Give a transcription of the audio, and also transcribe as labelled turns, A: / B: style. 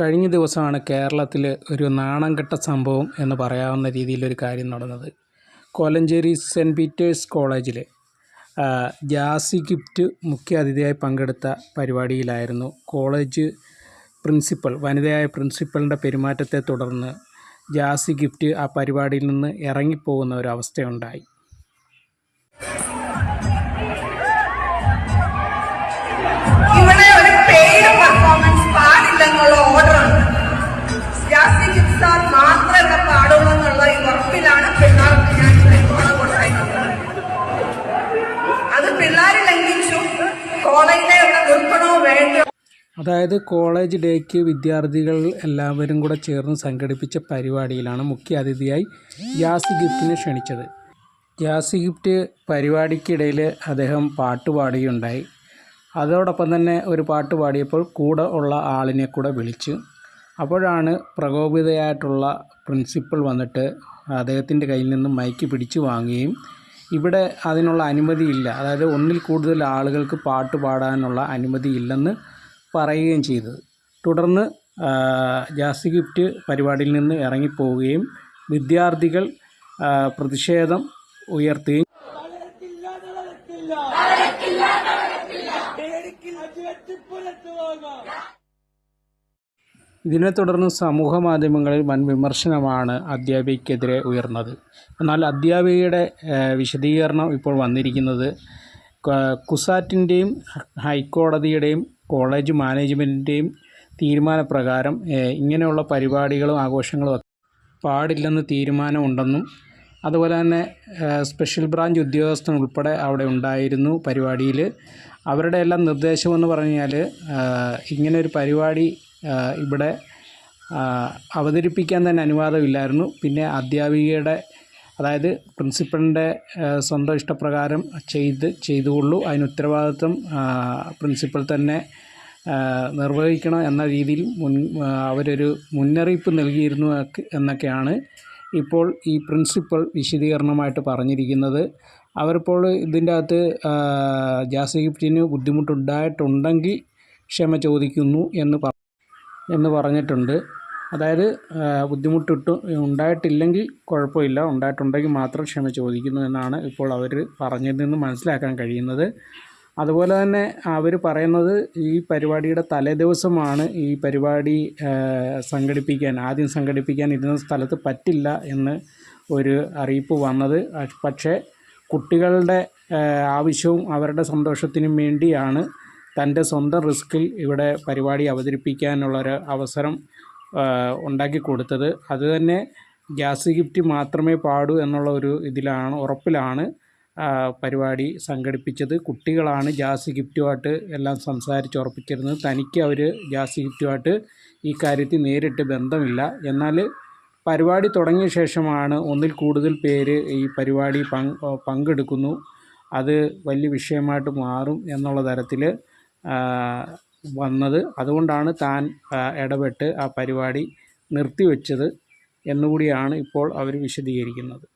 A: കഴിഞ്ഞ ദിവസമാണ് കേരളത്തിൽ ഒരു നാണംകെട്ട സംഭവം എന്ന് പറയാവുന്ന രീതിയിലൊരു കാര്യം നടന്നത്. കോലഞ്ചേരി സെന്റ് പീറ്റേഴ്സ് കോളേജിൽ ജാസി ഗിഫ്റ്റ് മുഖ്യ അതിഥിയായി പങ്കെടുത്ത പരിപാടിയിലായിരുന്നു. കോളേജ് പ്രിൻസിപ്പൽ വനിതയായ പ്രിൻസിപ്പലിന്റെ പെരുമാറ്റത്തെ തുടർന്ന് ജാസി ഗിഫ്റ്റ് ആ പരിപാടിയിൽ നിന്ന് ഇറങ്ങിപ്പോകുന്ന ഒരവസ്ഥയുണ്ടായി
B: പെയ്ഡ് പെർഫോമൻസ് പാടില്ലെന്നുള്ള ഓർഡർ ഉണ്ട്. ജാസ്തി ജിപ്സാർ മാത്രമേ പാടുള്ളൂ എന്നുള്ള ഈ ഉറപ്പിലാണ് പിള്ളേർക്ക് ഞാൻ ഇവിടെ തുണ കൊടുക്കുന്നത്. അത് പിള്ളേർ ലംഘിച്ചു. ഇവിടെ നിർത്തണോ വേണ്ടോ
A: അതായത് കോളേജ് ഡേക്ക് വിദ്യാർത്ഥികൾ എല്ലാവരും കൂടെ ചേർന്ന് സംഘടിപ്പിച്ച പരിപാടിയിലാണ് മുഖ്യ അതിഥിയായി ജാസി ഗിഫ്റ്റിനെ ക്ഷണിച്ചത്. ജാസി ഗിഫ്റ്റ് പരിപാടിക്കിടയിൽ അദ്ദേഹം പാട്ട് പാടുകയുണ്ടായി അതോടൊപ്പം തന്നെ ഒരു പാട്ട് പാടിയപ്പോൾ കൂടെ ഉള്ള ആളിനെ കൂടെ വിളിച്ചു. അപ്പോഴാണ് പ്രകോപിതയായിട്ടുള്ള പ്രിൻസിപ്പൽ വന്നിട്ട് അദ്ദേഹത്തിന്റെ കയ്യിൽ നിന്ന് മൈക്ക് പിടിച്ചു വാങ്ങുകയും ഇവിടെ അതിനുള്ള അനുമതിയില്ല. അതായത് ഒന്നിൽ കൂടുതൽ ആളുകൾക്ക് പാട്ട് പാടാനുള്ള അനുമതിയില്ലെന്ന് പറയുകയും ചെയ്തത് തുടർന്ന് ജാസ്തി ജാസി ഗിഫ്റ്റ് പരിപാടിയിൽ നിന്ന് ഇറങ്ങിപ്പോവുകയും വിദ്യാർത്ഥികൾ പ്രതിഷേധം ഉയർത്തുകയും ഇതിനെ തുടർന്ന് സമൂഹ മാധ്യമങ്ങളിൽ വൻ വിമർശനമാണ് അധ്യാപികയ്ക്കെതിരെ ഉയർന്നത്. എന്നാൽ അധ്യാപികയുടെ വിശദീകരണം ഇപ്പോൾ വന്നിരിക്കുന്നത് കുസാറ്റിന്റെയും ഹൈക്കോടതിയുടെയും കോളേജ് മാനേജ്മെന്റിന്റെയും തീരുമാനപ്രകാരം ഇങ്ങനെയുള്ള പരിപാടികളും ആഘോഷങ്ങളും പാടില്ലെന്ന് തീരുമാനമുണ്ടെന്നും അതുപോലെ തന്നെ സ്പെഷ്യൽ ബ്രാഞ്ച് ഉദ്യോഗസ്ഥൻ ഉൾപ്പെടെ അവിടെ ഉണ്ടായിരുന്നു പരിപാടിയിൽ. അവരുടെ എല്ലാം നിർദ്ദേശമെന്ന് പറഞ്ഞാൽ കഴിഞ്ഞാൽ ഇങ്ങനെ ഒരു പരിപാടി ഇവിടെ അവതരിപ്പിക്കാൻ തന്നെ അനുവാദമില്ലായിരുന്നു. പിന്നെ അധ്യാപികയുടെ അതായത് പ്രിൻസിപ്പളിന്റെ സ്വന്തം ഇഷ്ടപ്രകാരം ചെയ്ത് ചെയ്തുകൊള്ളൂ. അതിന് ഉത്തരവാദിത്വം പ്രിൻസിപ്പൾ തന്നെ നിർവഹിക്കണം എന്ന രീതിയിൽ മുൻ അവരൊരു മുന്നറിയിപ്പ് നൽകിയിരുന്നു എന്നൊക്കെയാണ് ഇപ്പോൾ ഈ പ്രിൻസിപ്പൽ വിശദീകരണമായിട്ട് പറഞ്ഞിരിക്കുന്നത് അവരിപ്പോൾ ഇതിന്റെ അകത്ത് ജാസ് ഗിഫ്റ്റിന് ബുദ്ധിമുട്ടുണ്ടായിട്ടുണ്ടെങ്കിൽ ക്ഷമ ചോദിക്കുന്നു എന്ന് പറ എന്ന് പറഞ്ഞിട്ടുണ്ട്. അതായത് ബുദ്ധിമുട്ടിട്ട് ഉണ്ടായിട്ടില്ലെങ്കിൽ കുഴപ്പമില്ല ഉണ്ടായിട്ടുണ്ടെങ്കിൽ മാത്രം ക്ഷമ ചോദിക്കുന്നു എന്നാണ് ഇപ്പോൾ അവർ പറഞ്ഞതിൽ നിന്ന് മനസ്സിലാക്കാൻ കഴിയുന്നത്. അതുപോലെ തന്നെ അവർ പറയുന്നത് ഈ പരിപാടിയുടെ തലേദിവസമാണ് ഈ പരിപാടി സംഘടിപ്പിക്കാൻ ആദ്യം സംഘടിപ്പിക്കാൻ ഇരുന്ന സ്ഥലത്ത് പറ്റില്ല എന്ന് ഒരു അറിയിപ്പ് വന്നത്. പക്ഷേ കുട്ടികളുടെ ആവശ്യവും അവരുടെ സന്തോഷത്തിനും വേണ്ടിയാണ് തന്റെ സ്വന്തം റിസ്കിൽ ഇവിടെ പരിപാടി അവതരിപ്പിക്കാനുള്ളൊരു അവസരം ഉണ്ടാക്കി കൊടുത്തത്. അതുതന്നെ ഗ്യാസ് ഗിഫ്റ്റ് മാത്രമേ പാടൂ എന്നുള്ള ഒരു ഇതിലാണ് ഉറപ്പിലാണ്. പരിപാടി സംഘടിപ്പിച്ചത് കുട്ടികളാണ് ജാസ് ഗിഫ്റ്റുമായിട്ട് എല്ലാം സംസാരിച്ച് ഉറപ്പിച്ചിരുന്നത്. തനിക്ക് അവർ ജാസ് ഗിഫ്റ്റുമായിട്ട് ഈ കാര്യത്തിൽ നേരിട്ട് ബന്ധമില്ല. എന്നാൽ പരിപാടി തുടങ്ങിയ ശേഷമാണ് ഒന്നിൽ കൂടുതൽ പേര് ഈ പരിപാടി പങ്ക് പങ്കെടുക്കുന്നു. അത് വലിയ വിഷയമായിട്ട് മാറും എന്നുള്ള തരത്തിൽ വന്നത്. അതുകൊണ്ടാണ് താൻ ഇടപെട്ട് ആ പരിപാടി നിർത്തിവെച്ചത് എന്നുകൂടിയാണ് ഇപ്പോൾ അവർ വിശദീകരിക്കുന്നത്.